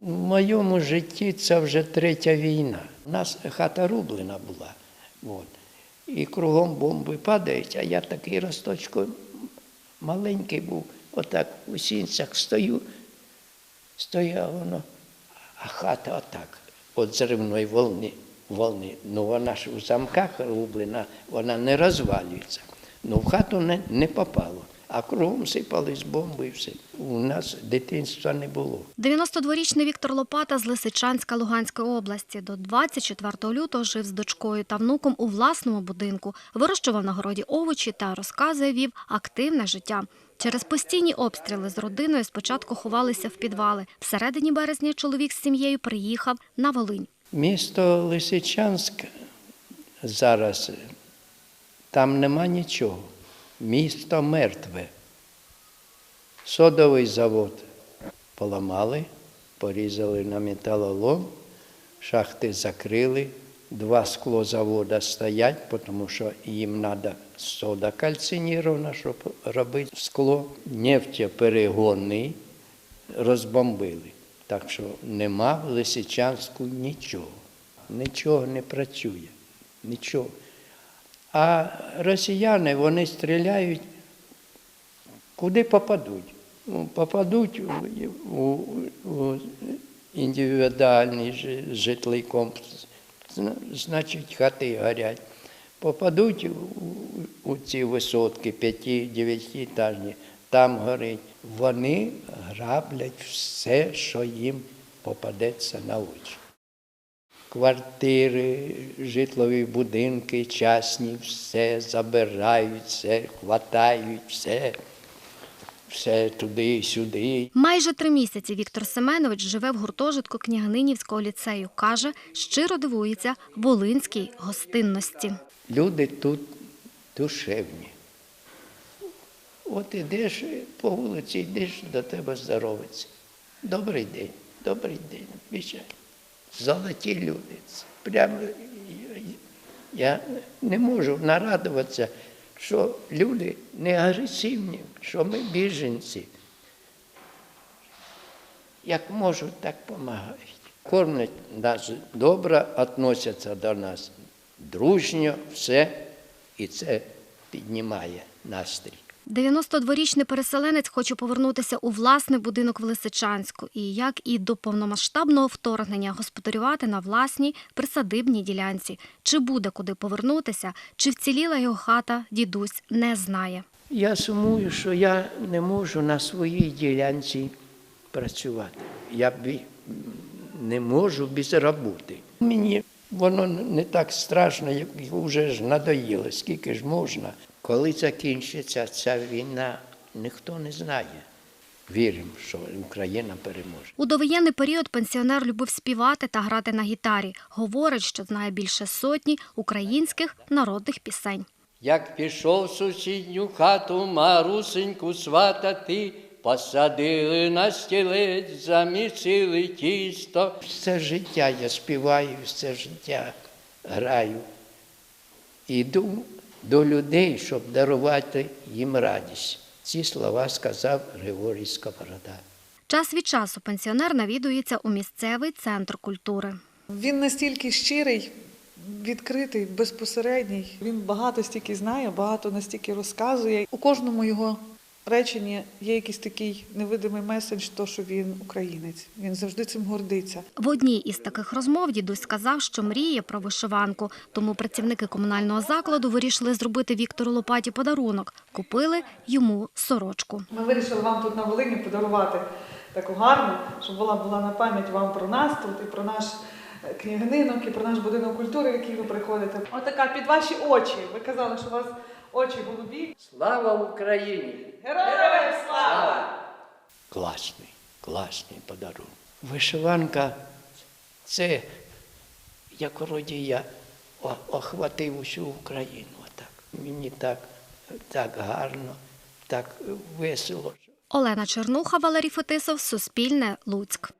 В моєму житті це вже третя війна. У нас хата рублена була. От. І кругом бомби падають, а я такий росточко маленький був, отак у сінцях стою, стояло воно, а хата отак, от зривної волни. волни. Ну вона ж у замках рублена, вона не розвалюється. Ну в хату не, не попало. А кругом сипались бомби і все. У нас дитинства не було. 92-річний Віктор Лопата з Лисичанська Луганської області до 24 лютого жив з дочкою та внуком у власному будинку, вирощував на городі овочі та розказує, вів активне життя. Через постійні обстріли з родиною спочатку ховалися в підвали. Всередині березня чоловік з сім'єю приїхав на Волинь. Місто Лисичанськ зараз там нема нічого. Місто мертве. Содовий завод поламали, порізали на металолом, шахти закрили, два склозавода стоять, тому що їм треба сода кальцинірована, щоб робити скло. Нефтеперегонний розбомбили. Так що нема в Лисичанську нічого. Нічого не працює. Нічого. А росіяни вони стріляють куди попадуть. Ну, Попадуть у, індивідуальний жи- житловий комплекс, значить хати горять. Попадуть у, ці висотки, п'яті, дев'ятиэтажні, там горить. Вони граблять все, що їм попадеться на очі. Квартири, житлові будинки, частні, все забирають, все хватають, все, все туди і сюди. Майже три місяці Віктор Семенович живе в гуртожитку Княгинівського ліцею. Каже, щиро дивується волинській гостинності. Люди тут душевні. От ідеш по вулиці, йдеш до тебе здоровиться. Добрий день, добрий день, відвічай. Золоті люди. Прямо я не можу нарадуватися, що люди не агресивні, що ми біженці. Як можуть, так допомагають. Кормлять нас добре, відносяться до нас дружньо, все, і це піднімає настрій. 92-річний переселенець хоче повернутися у власний будинок в Лисичанську і, як і до повномасштабного вторгнення, господарювати на власній присадибній ділянці. Чи буде куди повернутися, чи вціліла його хата, дідусь не знає. Я сумую, що я не можу на своїй ділянці працювати. Я не можу без роботи. Мені воно не так страшно, як вже ж надоїло, скільки ж можна. Коли закінчиться ця війна, ніхто не знає. Віримо, що Україна переможе. У довоєнний період пенсіонер любив співати та грати на гітарі. Говорить, що знає більше сотні українських народних пісень. Як пішов в сусідню хату марусеньку сватати, посадили на стілець, замісили тісто. Все життя я співаю, все життя граю. Іду до людей, щоб дарувати їм радість. Ці слова сказав Григорій Сковорода. Час від часу пенсіонер навідується у місцевий центр культури. Він настільки щирий, відкритий, безпосередній. Він багато стільки знає, багато настільки розказує. У кожному його реченні є якийсь такий невидимий меседж, то що він українець. Він завжди цим гордиться. В одній із таких розмов дідусь сказав, що мріє про вишиванку. Тому працівники комунального закладу вирішили зробити Віктору Лопаті подарунок. Купили йому сорочку. Ми вирішили вам тут на Волині подарувати таку гарну, щоб була була на пам'ять вам про нас тут і про наш е, княгининок, і про наш будинок культури, в який ви приходите. Отака під ваші очі. Ви казали, що у вас очі голубі. Слава Україні! Героям слава! Класний, класний подарунок. Вишиванка це як вроді я охватив усю Україну. Отак. Мені так, так гарно, так весело. Олена Чернуха, Валерій Фетисов, Суспільне, Луцьк.